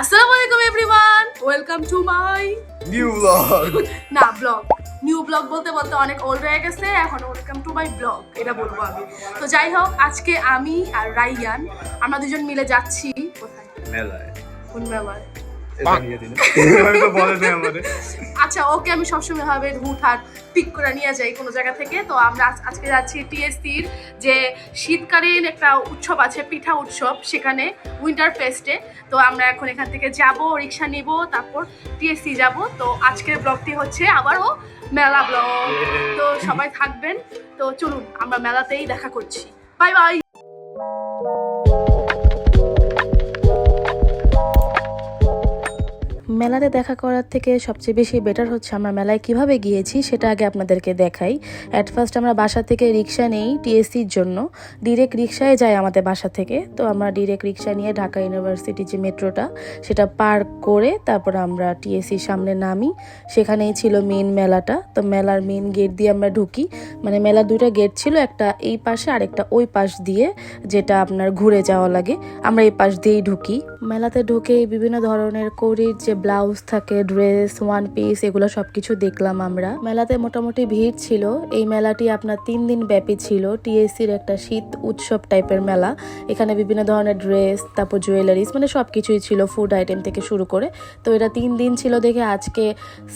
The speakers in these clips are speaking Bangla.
আসসালামু আলাইকুম everyone welcome to my new blog না ব্লগ নিউ ব্লগ বলতে বলতে অনেক ওল্ড হয়ে গেছে এখন ওয়েলকাম টু মাই ব্লগ এটা বলব আমি। তো যাই হোক আজকে আমি আর রাইয়ান আমরা দুজন মিলে যাচ্ছি কোথায়? মেলায়। কোন মেলায়? আমাদের। আচ্ছা ওকে আমি সবসময় ভাবে হুটহাট পিক করে নিয়ে যাই কোনো জায়গা থেকে। তো আমরা আজ- আজকে যাচ্ছি টিএসসির যে শীতকালীন একটা উৎসব আছে পিঠা উৎসব সেখানে উইন্টার ফেস্টে তো আমরা এখন এখান থেকে যাব রিক্সা নিব তারপর টিএসসি যাব। তো আজকের ব্লগটি হচ্ছে আবারও মেলা ব্লগ তো সবাই থাকবেন। তো চলুন আমরা মেলাতেই দেখা করছি। বাই বাই মেলাতে দেখা করার থেকে সবচেয়ে বেশি বেটার হচ্ছে আমরা মেলায় কীভাবে গিয়েছি সেটা আগে আপনাদেরকে দেখাই। অ্যাট ফার্স্ট আমরা বাসা থেকে রিক্সা নেই টিএসসির জন্য। ডিরেক্ট রিক্সায় যাই আমাদের বাসা থেকে। তো আমরা ডিরেক্ট রিক্সা নিয়ে ঢাকা ইউনিভার্সিটি যে মেট্রোটা, সেটা পার করে তারপর আমরা টিএসসির সামনে নামি। সেখানেই ছিল মেন মেলাটা। তো মেলার মেন গেট দিয়ে আমরা ঢুকি। মানে মেলার দুইটা গেট ছিল, একটা এই পাশে আর একটা ওই পাশ দিয়ে যেটা আপনার ঘুরে যাওয়া লাগে। আমরা এই পাশ দিয়েই ঢুকি। মেলাতে ঢুকে বিভিন্ন ধরনের করির যে ব্লাউজ থাকে, ড্রেস ওয়ান পিস এগুলো সবকিছু দেখলাম আমরা। মেলাতে মোটামুটি ভিড় ছিল। এই মেলাটি আপনার তিন দিন ব্যাপী ছিল। টিএসসির একটা শীত উৎসব টাইপের মেলা। এখানে বিভিন্ন ধরনের ড্রেস তারপর জুয়েলারিস মানে সব কিছুই ছিল ফুড আইটেম থেকে শুরু করে। তো এটা তিন দিন ছিল দেখে আজকে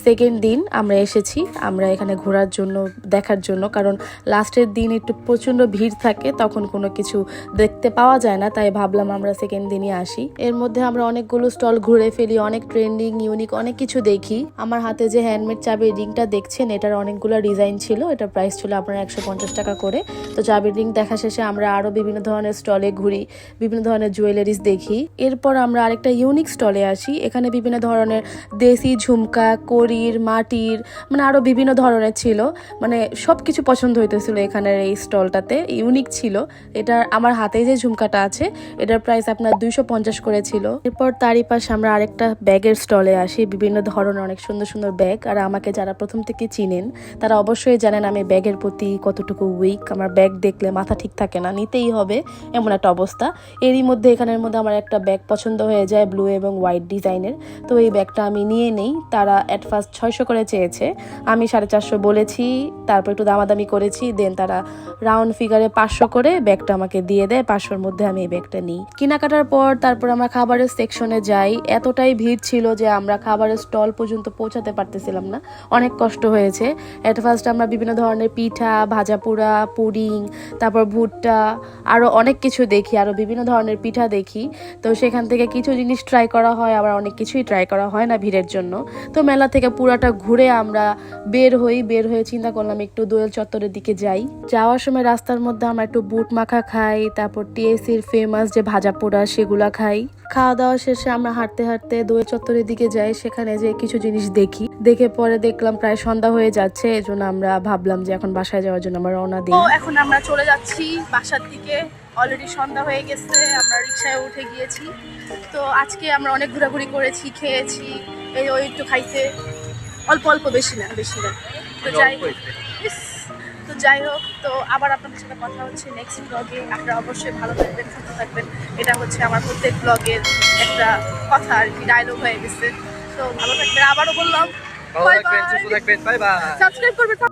সেকেন্ড দিন আমরা এসেছি। আমরা এখানে ঘোরার জন্য, দেখার জন্য। কারণ লাস্টের দিন একটু প্রচণ্ড ভিড় থাকে, তখন কোনো কিছু দেখতে পাওয়া যায় না। তাই ভাবলাম আমরা সেকেন্ড দিনই আসি। এর মধ্যে আমরা অনেকগুলো স্টল ঘুরে ফেলি, অনেক ট্রেন্ডিং ইউনিক অনেক কিছু দেখি। আমার হাতে যে হ্যান্ডমেড চাবির রিংটা দেখছেন, এটার অনেকগুলো ডিজাইন ছিল। এটার প্রাইস ছিল আপনার একশো পঞ্চাশ টাকা করে। তো চাবির রিং দেখা শেষে আমরা আরও বিভিন্ন ধরনের স্টলে ঘুরি, বিভিন্ন ধরনের জুয়েলারিস দেখি। এরপর আমরা আরেকটা ইউনিক স্টলে আসি। এখানে বিভিন্ন ধরনের দেশি ঝুমকা করির মাটির মানে আরও বিভিন্ন ধরনের ছিল। মানে সব কিছু পছন্দ হইতেছিল এখানের এই স্টলটাতে ইউনিক ছিল। এটা আমার হাতে যে ঝুমকাটা আছে, এটার প্রাইস আপনার দুইশো পঞ্চাশ করে ছিল। এরপর তারই পাশে আমরা আরেকটা ব্যাগের স্টলে আসি, বিভিন্ন ধরনের অনেক সুন্দর সুন্দর ব্যাগ। আর আমাকে যারা প্রথম থেকে চিনেন, তারা অবশ্যই জানেন আমি ব্যাগের প্রতি কতটুকু উইক আমার ব্যাগ দেখলে মাথা ঠিক থাকে না, নিতেই হবে এমন একটা অবস্থা। এরই মধ্যে এখানের মধ্যে আমার একটা ব্যাগ পছন্দ হয়ে যায় ব্লু এবং হোয়াইট ডিজাইনের তো এই ব্যাগটা আমি নিয়ে নেই, তারা অ্যাট ফার্স্ট ছয়শো করে চেয়েছে। আমি সাড়ে চারশো বলেছি, তারপর একটু দামাদামি করেছি দেন তারা রাউন্ড ফিগারে পাঁচশো করে ব্যাগটা আমাকে দিয়ে দেয়, পাঁচশোর মধ্যে আমি এই ব্যাগটা নিই। কেনাকাটার পর তারপর আমরা খাবারের সেকশনে যাই, এতটাই ভিড় ছিল যে আমরা খাবারের স্টল পর্যন্ত পৌঁছাতে পারতেছিলাম না। অনেক কষ্ট হয়েছে। অ্যাট ফার্স্ট আমরা বিভিন্ন ধরনের পিঠা, ভাজা পোড়া তারপর ভুট্টা আরও অনেক কিছু দেখি আরও বিভিন্ন ধরনের পিঠা দেখি। তো সেখান থেকে কিছু জিনিস ট্রাই করা হয়, আবার অনেক কিছুই ট্রাই করা হয় না ভিড়ের জন্য। তো মেলা থেকে পুরাটা ঘুরে আমরা বের হই, বের হয়ে চিন্তা করলাম একটু দোয়েল চত্বরের দিকে যাই। যাওয়ার সময় রাস্তার মধ্যে আমরা একটু বুট মাখা খাই, তারপর টিএসির ফেমাস যে ভাজা পোড়া, সেগুলা খাই। খাওয়া দাওয়া শেষে আমরা হাঁটতে হাঁটতে দোয়েল চত্বরের দিকে যাই সেখানে যে কিছু জিনিস দেখি। দেখে পরে দেখলাম প্রায় সন্ধ্যা হয়ে যাচ্ছে এজন্য আমরা ভাবলাম যে এখন বাসায় যাওয়ার জন্য আমরা রওনা তো দিই এখন আমরা চলে যাচ্ছি বাসার দিকে। অলরেডি সন্ধ্যা হয়ে গেছে আমরা রিক্সায় উঠে গিয়েছি। তো আজকে আমরা অনেক ঘোরাঘুরি করেছি খেয়েছি এই ওই একটু খাইতে। অল্প অল্প বেশি না বেশি না। তো যাই তো যাই হোক তো আবার আপনাদের সাথে কথা হচ্ছে নেক্সট ব্লগে আপনারা অবশ্যই ভালো থাকবেন সুস্থ থাকবেন। এটা হচ্ছে আমার প্রত্যেক ব্লগের একটা কথা আর কি ডায়লগ হয়ে গেছে। তো ভালো থাকবেন। আবারও বললাম বাই বাই সাবস্ক্রাইব করবেন